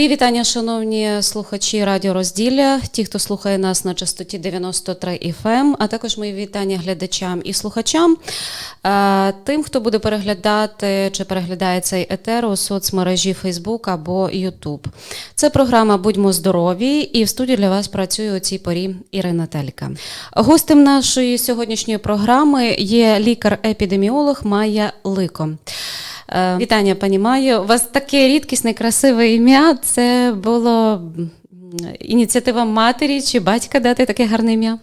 Мої вітання, шановні слухачі Радіо Розділля, ті, хто слухає нас на частоті 93 FM, а також мої вітання глядачам і слухачам, тим, хто буде переглядати чи переглядає цей етер у соцмережі Facebook або YouTube. Це програма Будьмо здорові, і в студії для вас працює у цій порі Ірина Телька. Гостем нашої сьогоднішньої програми є лікар-епідеміолог Майя Лико. Е, Вітання, пані Майо. У вас таке рідкісне, красиве ім'я. Це було ініціатива матері чи батька дати таке гарне ім'я?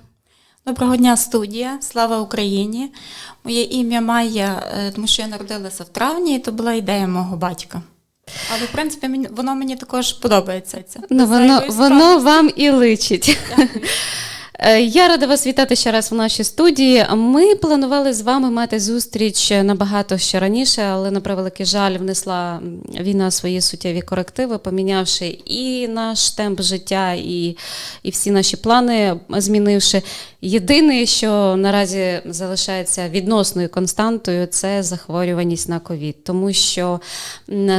Доброго дня, студія. Слава Україні. Моє ім'я Майя, е, тому що я народилася в травні, і то була ідея мого батька. Але, в принципі, воно мені також подобається. Це Ну, воно, воно вам і личить. Е, Я рада вас вітати ще раз в нашій студії. Ми планували з вами мати зустріч набагато ще раніше, але на превеликий жаль внесла війна свої суттєві корективи, помінявши і наш темп життя, і, і всі наші плани змінивши. Єдине, що наразі залишається відносною константою, це захворюваність на ковід, тому що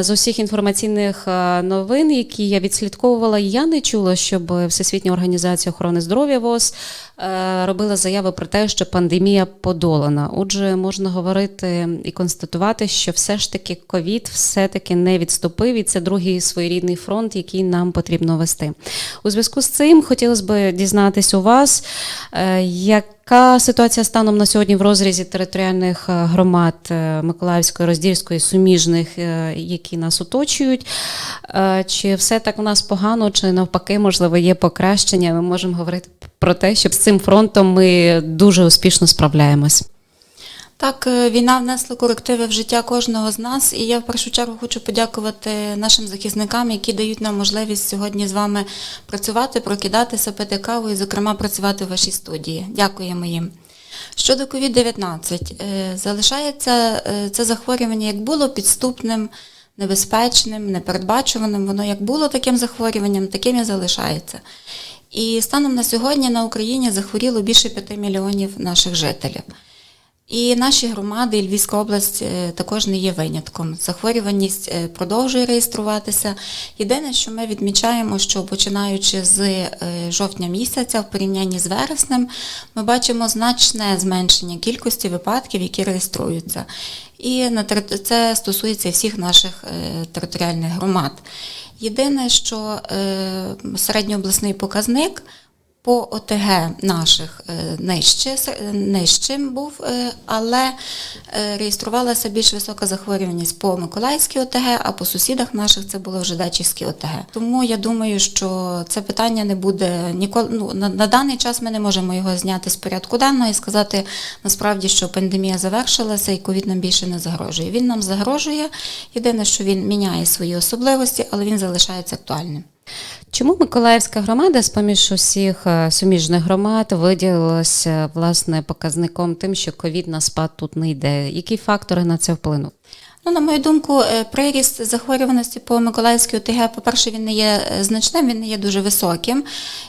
з усіх інформаційних е, новин, які я відслідковувала, я не чула, щоб Всесвітня організація охорони здоров'я ВОЗ робила заяви про те, що пандемія подолана. Отже, можна говорити і констатувати, що все ж таки ковід все-таки не відступив, і це другий своєрідний фронт, який нам потрібно вести. У зв'язку з цим хотілося б дізнатись у вас, е, яка ситуація станом на сьогодні в розрізі територіальних е, громад е, Миколаївської, Роздільської, суміжних, е, які нас оточують? Чи все так у нас погано, чи навпаки, можливо, є покращення? Ми можемо говорити про те, що з цим фронтом ми дуже успішно справляємось. Так, е, війна внесла корективи в життя кожного з нас, і я в першу чергу хочу подякувати нашим захисникам, які дають нам можливість сьогодні з вами працювати, прокидатися, пити каву і, зокрема, працювати в вашій студії. Дякуємо їм. Щодо COVID-19, е, залишається е, це захворювання як було підступним, небезпечним, непередбачуваним. Воно як було таким захворюванням, таким і залишається. І станом на сьогодні на Україні захворіло більше 5 мільйонів наших жителів. І наші громади, і Львівська область е, також не є винятком. Захворюваність е, продовжує реєструватися. Єдине, що ми відмічаємо, що починаючи з е, жовтня місяця, в порівнянні з вереснем, ми бачимо значне зменшення кількості випадків, які реєструються. І це стосується всіх наших територіальних громад. Єдине, що середньообласний показник по ОТГ наших е, нижче, е, нижчим був, е, але реєструвалася більш висока захворюваність по Миколаївській ОТГ, а по сусідах наших це було вже Дачівські ОТГ. Тому я думаю, що це питання не буде ніколи. Ну, на, на даний час ми не можемо його зняти з порядку денного і сказати насправді, що пандемія завершилася і ковід нам більше не загрожує. Він нам загрожує. Єдине, що він міняє свої особливості, але він залишається актуальним. Чому Миколаївська громада з поміж усіх е, суміжних громад виділилася власне показником тим, що ковід на спад тут не йде? Які фактори на це вплинув? Ну, на мою думку, е, приріст захворюваності по Миколаївській ОТГ, по-перше, він не є е, значним, він не є дуже високим.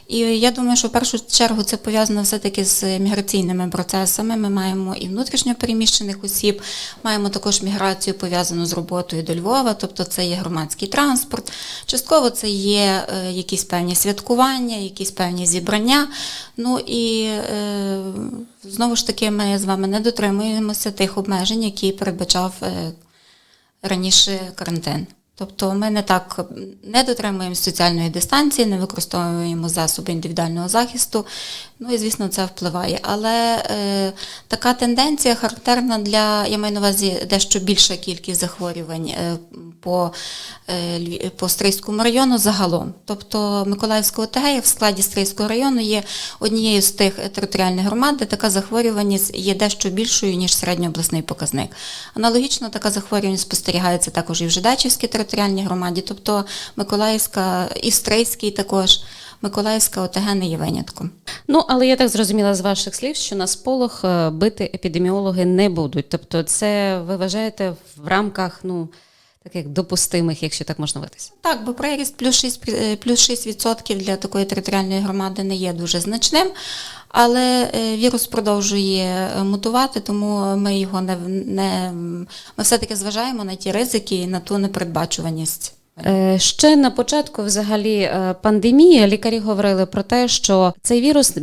І я думаю, що в першу чергу це пов'язано все-таки з міграційними процесами. Ми маємо і внутрішньо переміщених осіб, маємо також міграцію пов'язану з роботою до Львова, тобто це є громадський транспорт. Частково це є е, якісь певні святкування, якісь певні зібрання. Ну і знову ж таки ми з вами не дотримуємося тих обмежень, які передбачав. Раніше карантин. Тобто ми не так не дотримуємо соціальної дистанції, не використовуємо засоби індивідуального захисту. Ну і звісно, це впливає. Але е, така тенденція характерна для, я маю на увазі дещо більша кількість захворювань е, по, е, по Стрийському району загалом. Тобто Миколаївська ОТГ в складі Стрийського району є однією з тих територіальних громад, де така захворюваність є дещо більшою, ніж середньообласний показник. Аналогічно така захворюваність спостерігається також і в Жидачівській територіальній громаді, тобто Миколаївська і також. Миколаївська ОТГ не є винятком. Ну, але я так зрозуміла з ваших слів, що на сполох е, бити епідеміологи не будуть. Тобто, це ви вважаєте в рамках ну, таких допустимих, якщо так можна витися. Так, бо приріст плюс 6, е, плюс 6% для такої територіальної громади не є дуже значним, але е, вірус продовжує е, мутувати, тому ми його не, не ми все-таки зважаємо на ті ризики і на ту непередбачуваність Ще на початку взагалі пандемії лікарі говорили про те, що цей вірус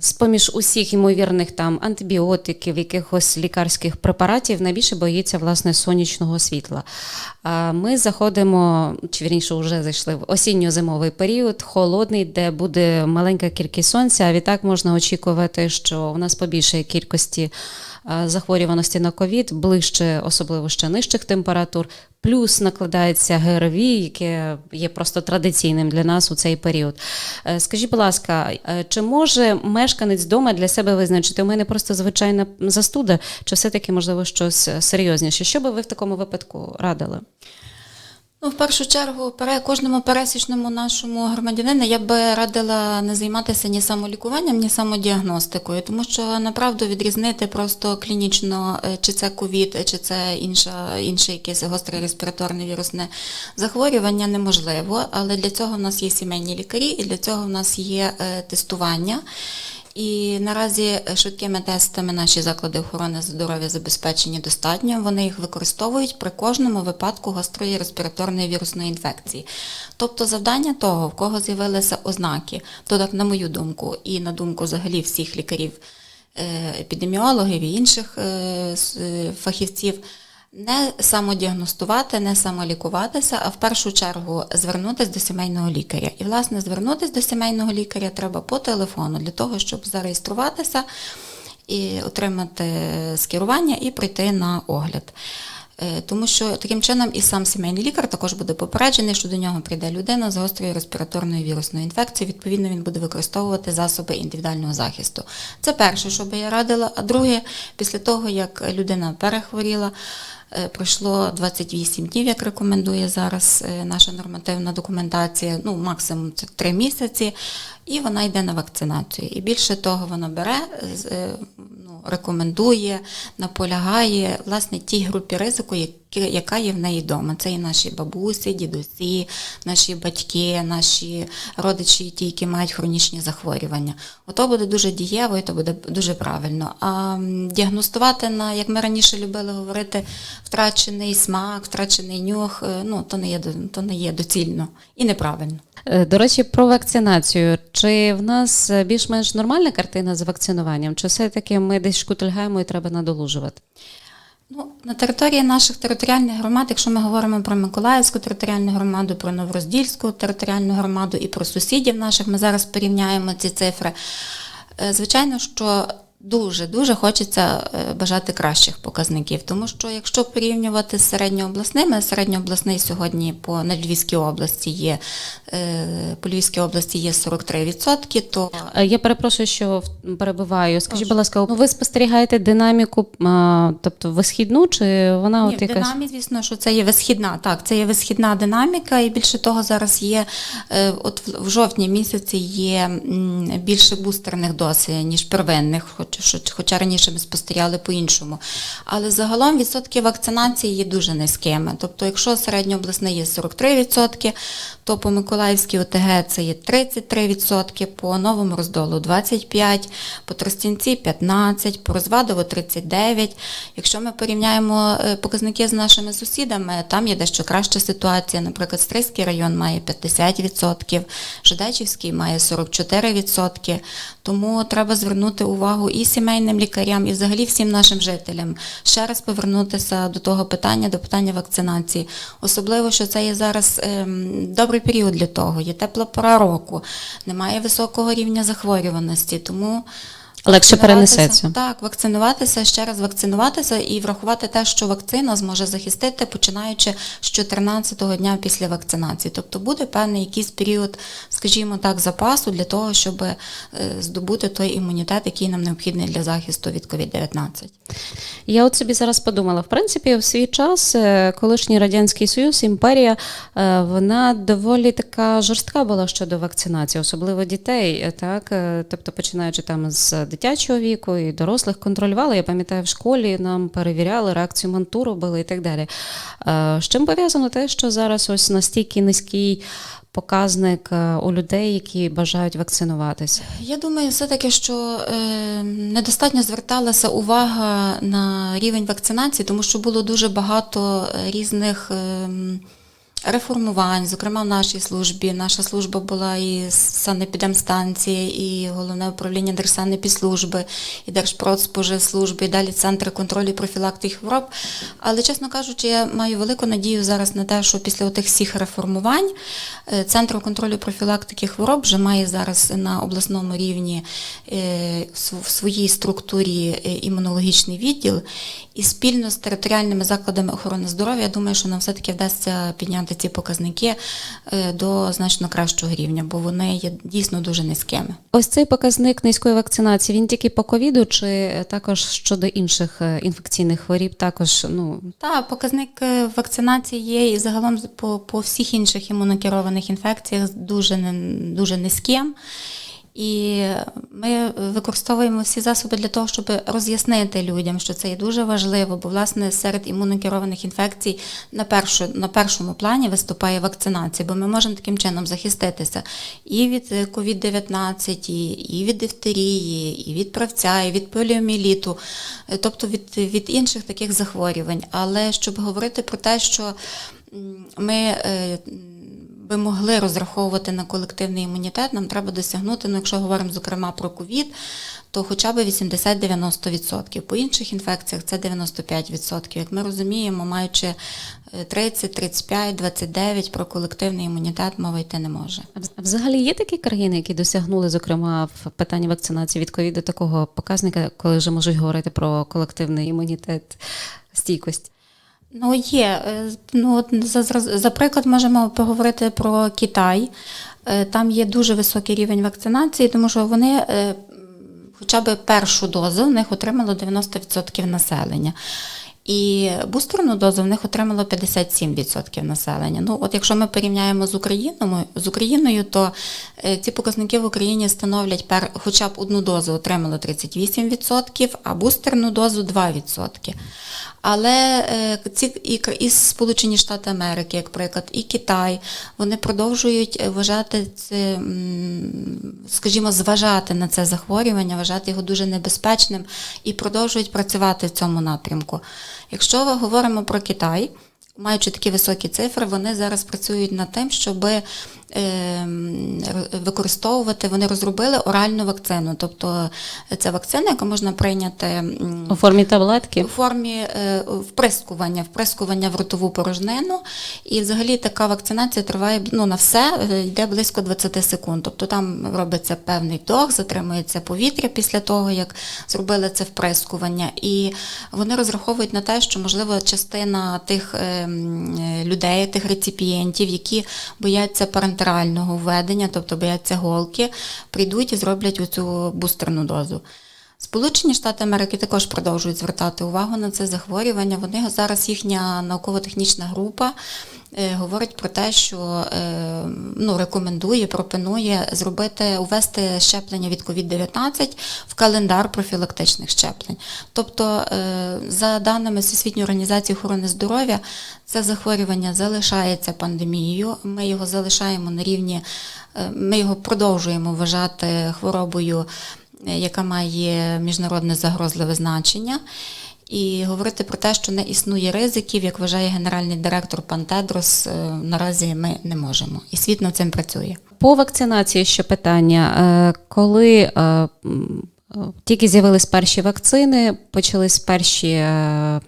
з-поміж усіх ймовірних там антибіотиків, якихось лікарських препаратів найбільше боїться власне сонячного світла. Ми заходимо, чи вірніше, вже зайшли в осінньо-зимовий період, холодний, де буде маленька кількість сонця. А відтак можна очікувати, що у нас побільшає кількості захворюваності на ковід, ближче, особливо ще нижчих температур. Плюс накладається ГРВІ, яке є просто традиційним для нас у цей період. Е, Скажіть, будь ласка, е, чи може мешканець дома для себе визначити, у мене просто звичайна застуда, чи все-таки можливо щось серйозніше? Що би ви в такому випадку радили? Ну, в першу чергу, кожному пересічному нашому громадянину я би радила не займатися ні самолікуванням, ні самодіагностикою, тому що направду відрізнити просто клінічно, е, чи це ковід, чи це інша, інше якесь гостре респіраторне вірусне захворювання неможливо. Але для цього в нас є сімейні лікарі, і для цього в нас є е, тестування. І наразі швидкими тестами наші заклади охорони здоров'я забезпечені достатньо. Вони їх використовують при кожному випадку гострої респіраторної вірусної інфекції. Тобто завдання того, в кого з'явилися ознаки, то так на мою думку, і на думку взагалі всіх лікарів, е, епідеміологів і інших е, е, фахівців, не самодіагностувати, не самолікуватися, а в першу чергу звернутися до сімейного лікаря. І, власне, звернутися до сімейного лікаря треба по телефону для того, щоб зареєструватися і отримати скерування і прийти на огляд. Е, Тому що таким чином і сам сімейний лікар також буде попереджений, що до нього прийде людина з гострою респіраторною вірусною інфекцією. Відповідно, він буде використовувати засоби індивідуального захисту. Це перше, що би я радила. А друге, після того, як людина перехворіла, пройшло 28 днів, як рекомендує зараз е, наша нормативна документація, ну максимум це 3 місяці, і вона йде на вакцинацію. І більше того, вона бере, е, ну, рекомендує, наполягає власне тій групі ризику, які- яка є в неї вдома. Це і наші бабусі, дідусі, наші батьки, наші родичі, ті, які мають хронічні захворювання. Ото буде дуже дієво і то буде дуже правильно. А діагностувати на, як ми раніше любили говорити, втрачений смак, втрачений нюх, е, ну то не є то не є доцільно і неправильно. Е, До речі, про вакцинацію. Чи в нас більш-менш нормальна картина з вакцинуванням, чи все-таки ми десь шкутильгаємо і треба надолужувати? Ну, на території наших територіальних громад, якщо ми говоримо про Миколаївську територіальну громаду, про Новороздільську територіальну громаду і про сусідів наших, ми зараз порівняємо ці цифри. Е, Звичайно, що дуже-дуже хочеться е, бажати кращих показників, тому що якщо порівнювати з середньообласними, середньообласний сьогодні по на Львівській області є е, по Львівській області є 43%, то Е, Я перепрошую, що перебиваю. Скажіть, будь ласка, ну, ви спостерігаєте динаміку, тобто висхідну, чи вона Ні, от якась? динамі, звісно, що це є висхідна. Так, це є висхідна динаміка, і більше того, зараз є от в- в жовтні місяці є більше бустерних доз, ніж первинних, хоч, що- хоча раніше ми спостерігали по-іншому. Але загалом відсотки вакцинації є дуже низькими. Тобто, якщо середньообласне є 43%, то по Миколаївській ОТГ це є 33%, по Новому Роздолу 25%, по Тростянці 15%, по Розвадово 39%. Якщо ми порівняємо е, показники з нашими сусідами, там є дещо краща ситуація. Наприклад, Стрийський район має 50%, Жидачівський має 44%. Тому треба звернути увагу і сімейним лікарям, і взагалі всім нашим жителям. Ще раз повернутися до того питання, до питання вакцинації. Особливо, що це є зараз ем, добрий період для того. Є тепла пора року, немає високого рівня захворюваності, тому. Легше перенесеться. Так, вакцинуватися, ще раз вакцинуватися і врахувати те, що вакцина зможе захистити, починаючи з 14-го дня після вакцинації. Тобто буде певний якийсь період, скажімо так, запасу для того, щоб е, здобути той імунітет, який нам необхідний для захисту від COVID-19. Я от собі зараз подумала, в принципі, в свій час е, колишній Радянський Союз, імперія, е, вона доволі така жорстка була щодо вакцинації, особливо дітей. Так? Тобто, починаючи там з дитячого віку і дорослих контролювали. Я пам'ятаю, в школі нам перевіряли, реакцію манту робили і так далі. Е, З чим пов'язано те, що зараз ось настільки низький показник е, у людей, які бажають вакцинуватися? Я думаю, все-таки, що е, недостатньо зверталася увага на рівень вакцинації, тому що було дуже багато різних. Реформувань, зокрема в нашій службі. Наша служба була і санепідемстанції, і головне управління Держсанепідслужби, і Держпродспоживслужби, і далі центри контролю профілактики хвороб. Але, чесно кажучи, я маю велику надію зараз на те, що після тих всіх реформувань е, Центр контролю профілактики хвороб вже має зараз на обласному рівні е, в своїй структурі е, імунологічний відділ. І спільно з територіальними закладами охорони здоров'я, я думаю, що нам все-таки вдасться підняти ці показники е, до значно кращого рівня, бо вони є дійсно дуже низькими. Ось цей показник низької вакцинації, він тільки по ковіду, чи також щодо інших е, інфекційних хворіб, також ну та показник е, вакцинації є і загалом по, по всіх інших імунокерованих інфекціях дуже, дуже низьким. І ми використовуємо всі засоби для того, щоб роз'яснити людям, що це є дуже важливо, бо власне серед імунокерованих інфекцій на, першу, на першому плані виступає вакцинація, бо ми можемо таким чином захиститися і від е, COVID-19, і, від дифтерії, і від правця, і від поліоміеліту, е, тобто від, від інших таких захворювань. Але щоб говорити про те, що ми е, би могли розраховувати на колективний імунітет, нам треба досягнути, ну якщо говоримо зокрема про ковід, то хоча б 80-90%. По інших інфекціях це 95%. Як ми розуміємо, маючи е, 30, 35, 29, про колективний імунітет мова йти не може. Взагалі є такі країни, які досягнули, зокрема, в питанні вакцинації від ковіду такого показника, коли вже можуть говорити про колективний імунітет, стійкость. Ну, є. Е, Ну, за, за, приклад можемо поговорити про Китай. Е, Там є дуже високий рівень вакцинації, тому що вони е, хоча б першу дозу в них отримало 90% населення. І бустерну дозу в них отримало 57% населення. Ну, от якщо ми порівняємо з Україною, з Україною, то ці показники в Україні становлять пер, хоча б одну дозу отримало 38%, а бустерну дозу 2%. Але е, ці і, Сполучені Штати Америки, як приклад, і Китай, вони продовжують е, вважати це, скажімо, зважати на це захворювання, вважати його дуже небезпечним і продовжують працювати в цьому напрямку. Якщо ми говоримо про Китай, маючи такі високі цифри, вони зараз працюють над тим, щоб використовувати, вони розробили оральну вакцину. Тобто це вакцина, яка можна прийняти У формі таблетки. у формі е, вприскування, вприскування в ротову порожнину. І взагалі така вакцинація триває ну, на все, е, йде близько 20 секунд. Тобто там робиться певний вдох, затримується повітря після того, як зробили це вприскування. І вони розраховують на те, що, можливо, частина тих е, м, е, людей, тих реципієнтів, які бояться парентерального введення, тобто бояться голки, прийдуть і зроблять оцю бустерну дозу. Сполучені Штати Америки також продовжують звертати увагу на це захворювання. Вони зараз їхня науково-технічна група говорить про те, що е, ну, рекомендує, пропонує зробити, увести щеплення від COVID-19 в календар профілактичних щеплень. Тобто, е, за даними Всесвітньої організації охорони здоров'я, це захворювання залишається пандемією. Ми його залишаємо на рівні, е, ми його продовжуємо вважати хворобою е, яка має міжнародне загрозливе значення. І говорити про те, що не існує ризиків, як вважає генеральний директор пан Тедрос, е, наразі ми не можемо. І світ над цим працює. По вакцинації ще питання. Е, Коли е, тільки з'явились перші вакцини, почались перші е,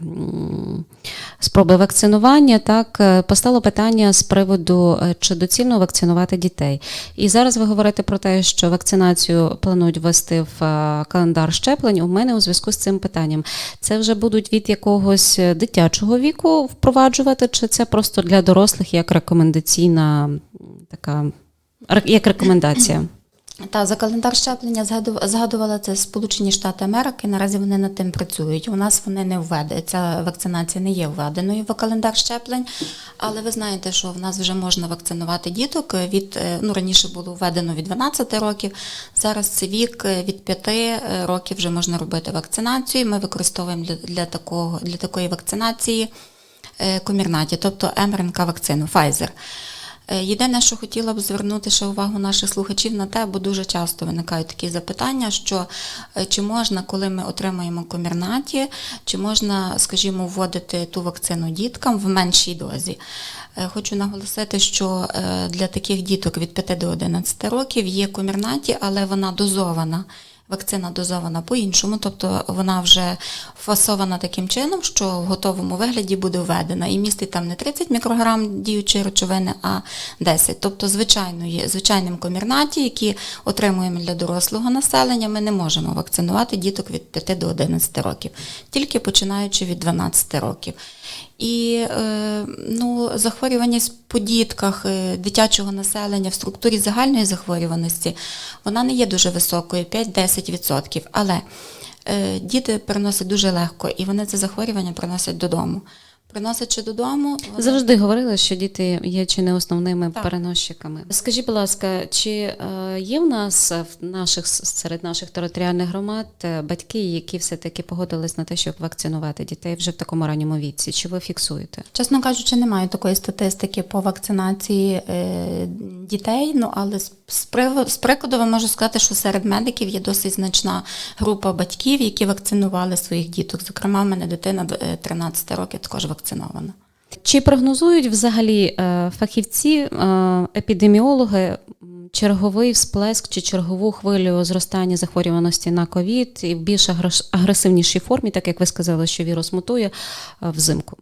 спроби вакцинування, так е, постало питання з приводу, е, чи доцільно вакцинувати дітей. І зараз ви говорите про те, що вакцинацію планують ввести в календар щеплень. У мене у зв'язку з цим питанням. Це вже будуть від якогось дитячого віку впроваджувати, чи це просто для дорослих як рекомендаційна така як рекомендація? Та за календар щеплення згадувала це Сполучені Штати Америки. Наразі вони над тим працюють. У нас вони не введені. Ця вакцинація не є введеною в календар щеплень. Але ви знаєте, що в нас вже можна вакцинувати діток від е, ну раніше було введено від 12 років. Зараз це вік е, від 5 років вже можна робити вакцинацію. Ми використовуємо для, для такого для такої вакцинації е, комірнаті, тобто МРНК вакцину Pfizer. Е, Єдине, що хотіла б звернути ще увагу наших слухачів на те, бо дуже часто виникають такі запитання, що е, чи можна, коли ми отримаємо комірнаті, чи можна, скажімо, вводити ту вакцину діткам в меншій дозі. Е, Хочу наголосити, що для таких діток від 5 до 11 років є комірнаті, але вона дозована. Вакцина дозована по-іншому, тобто вона вже фасована таким чином, що в готовому вигляді буде введена і містить там не 30 мікрограм діючої речовини, а 10. Тобто звичайної, звичайним комірнаті, які отримуємо для дорослого населення, ми не можемо вакцинувати діток від 5 до 11 років, тільки починаючи від 12 років. І е, ну, захворюваність по дітках е, дитячого населення в структурі загальної захворюваності вона не є дуже високою, 5-10%. Але е, діти переносять дуже легко, і вони це захворювання приносять додому. Приносячи додому, вони... Завжди говорили, що діти є чи не основними Так. переносчиками. Скажіть, будь ласка, чи е, є в нас е, в наших серед наших територіальних громад е, батьки, які все-таки погодились на те, щоб вакцинувати дітей вже в такому ранньому віці? Чи ви фіксуєте? Чесно кажучи, немає такої статистики по вакцинації дітей. Ну але з, з, прикладу я можу сказати, що серед медиків є досить значна група батьків, які вакцинували своїх діток. Зокрема, в мене дитина е, 13 років також вакцинована. Чи прогнозують взагалі е, фахівці, е, епідеміологи черговий всплеск чи чергову хвилю зростання захворюваності на ковід і в більш агресивнішій формі, так як ви сказали, що вірус мутує е, взимку?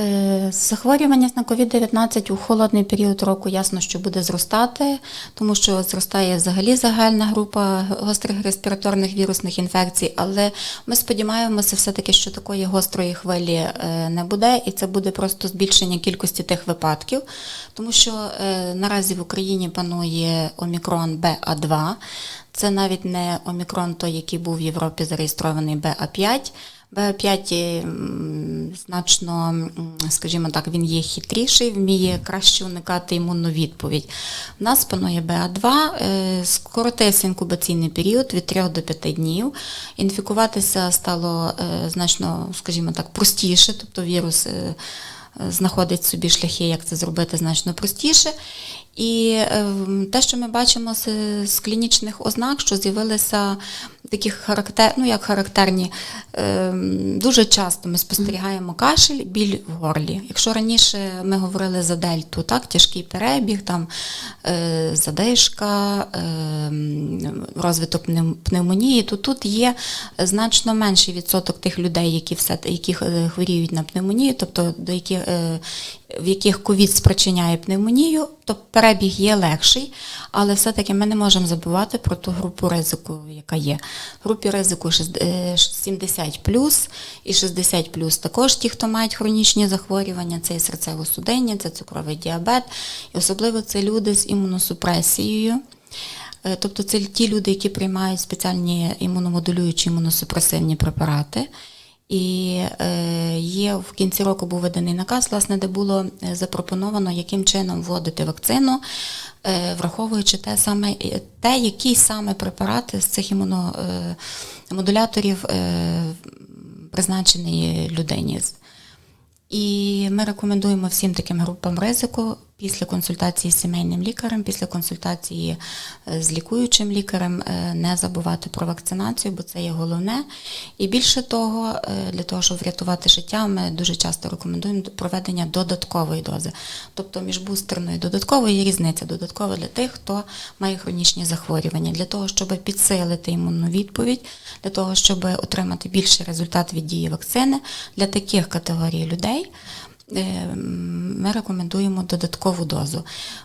Е, захворювання на COVID-19 у холодний період року ясно, що буде зростати, тому що зростає взагалі загальна група гострих респіраторних вірусних інфекцій, але ми сподіваємося, все-таки, що такої гострої хвилі е, не буде, і це буде просто збільшення кількості тих випадків, тому що е, наразі в Україні панує омікрон ба 2 це навіть не омікрон, той, який був в Європі зареєстрований ба 5 Б5 е, значно, скажімо так, він є хитріший, вміє краще уникати імунну відповідь. У нас панує БА2, е, скоротився інкубаційний період від 3 до 5 днів. Інфікуватися стало е, значно, скажімо так, простіше, тобто вірус знаходить собі шляхи, як це зробити значно простіше. І е, те, що ми бачимо з, з клінічних ознак, що з'явилися такі характер, ну, як характерні, е, дуже часто ми спостерігаємо кашель, біль в горлі. Якщо раніше ми говорили за дельту, так, тяжкий перебіг, там, е, задишка, е, розвиток пневмонії, то тут є значно менший відсоток тих людей, які, все, які е, хворіють на пневмонію, тобто до яких, е, в яких ковід спричиняє пневмонію, то перебіг є легший, але все-таки ми не можемо забувати про ту групу ризику, яка є. В групі ризику е, 70 і 60 також ті, хто мають хронічні захворювання, це і серцево-судинні, це цукровий діабет, і особливо це люди з імуносупресією. Е, Тобто це ті люди, які приймають спеціальні імуномодулюючі імуносупресивні препарати. І е, є в кінці року був виданий наказ, власне, де було е, запропоновано, яким чином вводити вакцину, е, враховуючи те саме те, які саме препарати з цих імуномодуляторів призначені людині. І ми рекомендуємо всім таким групам ризику після консультації з сімейним лікарем, після консультації е, з лікуючим лікарем е, не забувати про вакцинацію, бо це є головне. І більше того, е, для того, щоб врятувати життя, ми дуже часто рекомендуємо проведення додаткової дози. Тобто між бустерною і додатковою є різниця. Додаткова для тих, хто має хронічні захворювання, для того, щоб підсилити імунну відповідь, для того, щоб отримати більший результат від дії вакцини для таких категорій людей. Е, Ми рекомендуємо додаткову дозу.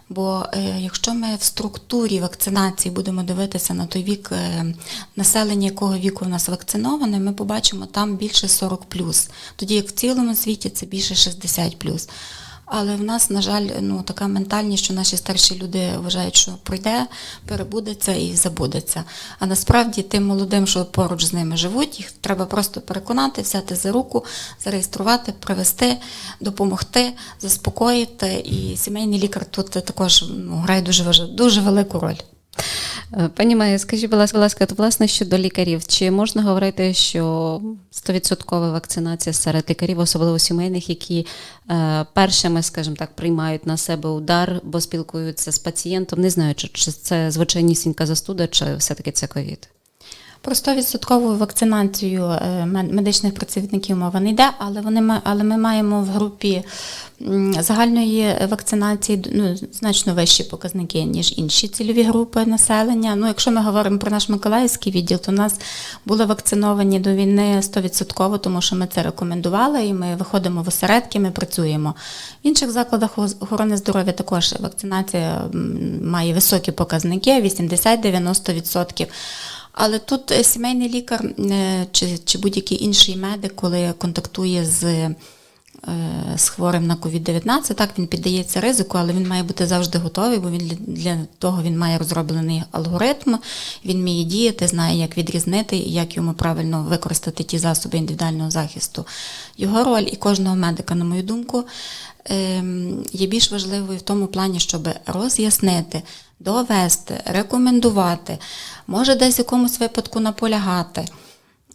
Бо е, якщо ми в структурі вакцинації будемо дивитися на той вік е, населення, якого віку в нас вакциноване, ми побачимо там більше 40 тоді як в цілому світі це більше 60 Але в нас, на жаль, ну така ментальність, що наші старші люди вважають, що пройде, перебудеться і забудеться. А насправді тим молодим, що поруч з ними живуть, їх треба просто переконати, взяти за руку, зареєструвати, привести, допомогти, заспокоїти. І сімейний лікар тут також ну, грає дуже дуже велику роль. Е, Пані Майя, скажіть, будь ласка, то власне щодо лікарів, чи можна говорити, що 100% вакцинація серед лікарів, особливо сімейних, які е, першими, скажімо так, приймають на себе удар, бо спілкуються з пацієнтом, не знаючи, чи це звичайнісінька застуда, чи все-таки це ковід? Про 100% вакцинацію е, медичних працівників мова не йде, але вони але ми маємо в групі загальної вакцинації ну, значно вищі показники, ніж інші цільові групи населення. Ну, якщо ми говоримо про наш Миколаївський відділ, то у нас були вакциновані до війни 100%, тому що ми це рекомендували, і ми виходимо в осередки, ми працюємо. В інших закладах охорони здоров'я також вакцинація має високі показники 80-90%. Але тут е, сімейний лікар е, чи, чи будь-який інший медик, коли контактує з, е, з хворим на COVID-19, так він піддається ризику, але він має бути завжди готовий, бо він для, того він має розроблений алгоритм, він вміє діяти, знає, як відрізнити і як йому правильно використати ті засоби індивідуального захисту. Його роль і кожного медика, на мою думку, є більш важливою в тому плані, щоб роз'яснити, довести, рекомендувати, може десь в якомусь випадку наполягати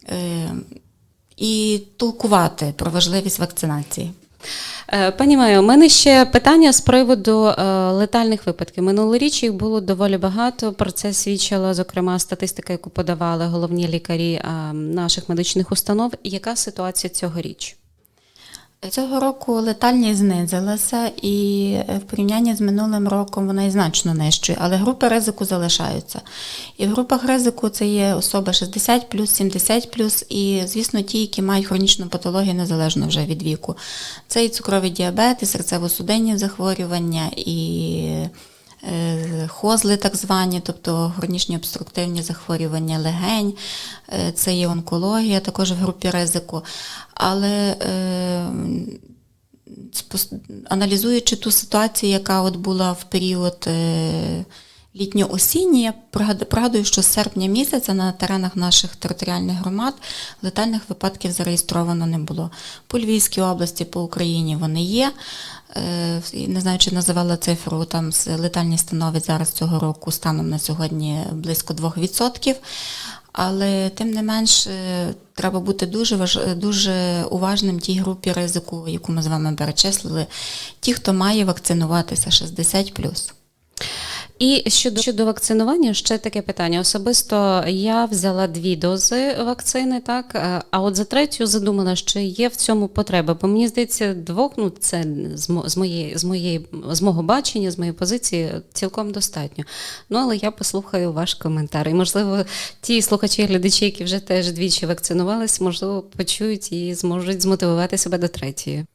ем, і толкувати про важливість вакцинації. Е, Пані Майо, у мене ще питання з приводу е, летальних випадків. Минулоріч їх було доволі багато. Про це свідчила, зокрема, статистика, яку подавали головні лікарі е, наших медичних установ. Яка ситуація цьогоріч? Цього року летальність знизилася, і е, в порівнянні з минулим роком вона і значно нижчою, але групи ризику залишаються. І в групах ризику це є особи 60 70 і, звісно, ті, які мають хронічну патологію незалежно вже від віку. Це і цукровий діабет, і серцево-судинні захворювання, і хозли так звані, тобто хронічні обструктивні захворювання легень, е, це є онкологія, також в групі ризику. Але е, аналізуючи ту ситуацію, яка от була в період е, літньо-осінній, я пригадую, що з серпня місяця на теренах наших територіальних громад летальних випадків зареєстровано не було. По Львівській області, по Україні вони є. Е, Не знаю, чи називала цифру, там летальність становить зараз цього року станом на сьогодні близько 2%. Але тим не менш е, треба бути дуже дуже уважним тій групі ризику, яку ми з вами перечислили. Ті, хто має вакцинуватися 60+. І щодо, щодо вакцинування, ще таке питання. Особисто я взяла дві дози вакцини, так е, а от за третю задумала, що є в цьому потреба. Бо мені здається, двох ну це з моєї з моєї з мого бачення, з моєї позиції цілком достатньо. Ну але я послухаю ваш коментар. І можливо, ті слухачі, глядачі, які вже теж двічі вакцинувались, можливо, почують і зможуть змотивувати себе до третьої.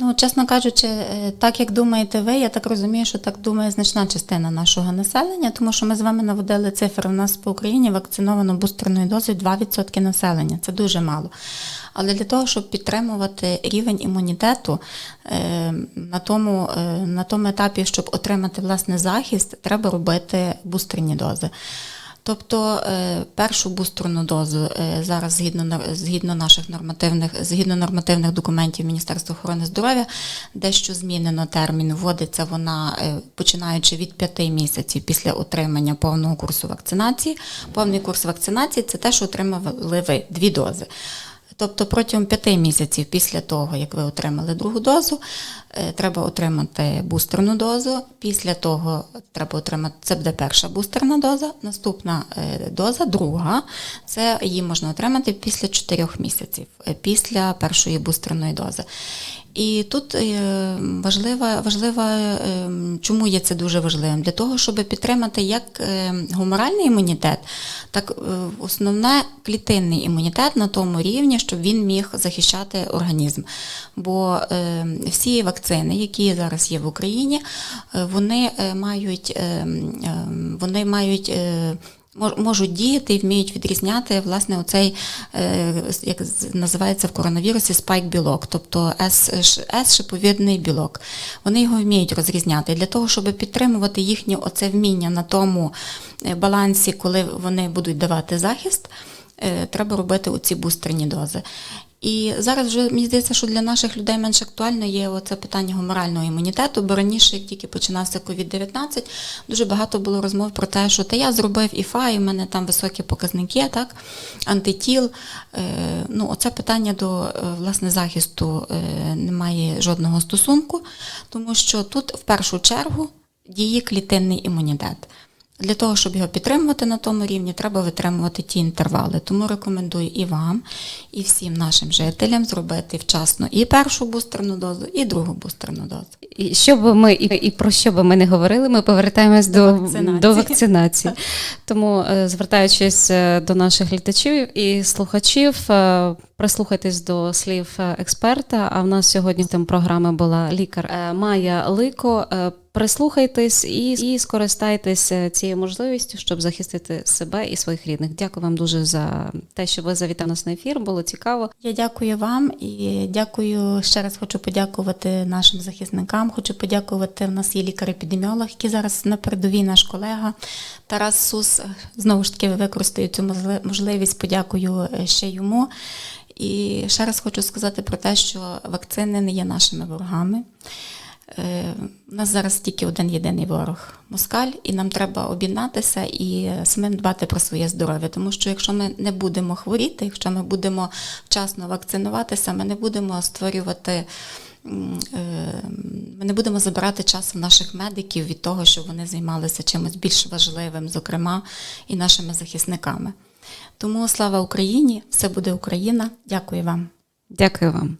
Ну, чесно кажучи, е, так як думаєте ви, я так розумію, що так думає значна частина нашого населення, тому що ми з вами наводили цифри. У нас по Україні вакциновано бустерною дозою 2% населення. Це дуже мало. Але для того, щоб підтримувати рівень імунітету е, на тому, е, на тому етапі, щоб отримати власне захист, треба робити бустерні дози. Тобто е, першу бустерну дозу е, зараз згідно згідно наших нормативних згідно нормативних документів Міністерства охорони здоров'я, дещо змінено термін. Вводиться вона е, починаючи від 5 місяців після отримання повного курсу вакцинації. Повний курс вакцинації це те, що отримали ви дві дози. Тобто протягом п'яти місяців після того, як ви отримали другу дозу, треба отримати бустерну дозу. Після того треба отримати це буде перша бустерна доза, наступна е, доза, друга. Це її можна отримати після 4 місяців, е, після першої бустерної дози. І тут е, важлива, е, чому є це дуже важливим? Для того, щоб підтримати як е, гуморальний імунітет, так е, основне клітинний імунітет на тому рівні, щоб він міг захищати організм. Бо е, всі вакцини, які зараз є в Україні, е, вони е, мають, е, вони мають е, можуть діяти і вміють відрізняти власне оцей, як називається в коронавірусі, спайк-білок, тобто С-шиповідний білок. Вони його вміють розрізняти. Для того, щоб підтримувати їхнє оце вміння на тому балансі, коли вони будуть давати захист, треба робити оці бустерні дози. І зараз вже мені здається, що для наших людей менш актуально є оце питання гуморального імунітету, бо раніше, як тільки починався COVID-19, дуже багато було розмов про те, що та я зробив ІФА, і в мене там високі показники, так, антитіл. Е, ну, оце питання до е, власне захисту е, не має жодного стосунку, тому що тут в першу чергу діє клітинний імунітет. Для того, щоб його підтримувати на тому рівні, треба витримувати ті інтервали. Тому рекомендую і вам, і всім нашим жителям зробити вчасно і першу бустерну дозу, і другу бустерну дозу. І що б ми і, про що би ми не говорили, ми повертаємось до, вакцинації. до вакцинації. Тому, е, звертаючись е, до наших глядачів і слухачів, е, прислухайтесь до слів експерта. А в нас сьогодні тем програми була лікар Майя Лико. Прислухайтесь і, і скористайтесь е, цією можливістю, щоб захистити себе і своїх рідних. Дякую вам дуже за те, що ви завітали нас на ефір. Було цікаво. Я дякую вам і дякую ще раз хочу подякувати нашим захисникам. Хочу подякувати. У нас є лікар-епідеміолог, який зараз на передовій наш колега Тарас Сус. Знову ж таки використаю цю можливість. Подякую е, ще йому. І ще раз хочу сказати про те, що вакцини не є нашими ворогами. Е, У нас зараз тільки один єдиний ворог москаль, і нам треба об'єднатися і самим дбати про своє здоров'я. Тому що якщо ми не будемо хворіти, якщо ми будемо вчасно вакцинуватися, ми не будемо створювати. е, Ми не будемо забирати час в наших медиків від того, щоб вони займалися чимось більш важливим, зокрема, і нашими захисниками. Тому слава Україні! Все буде Україна! Дякую вам. Дякую вам.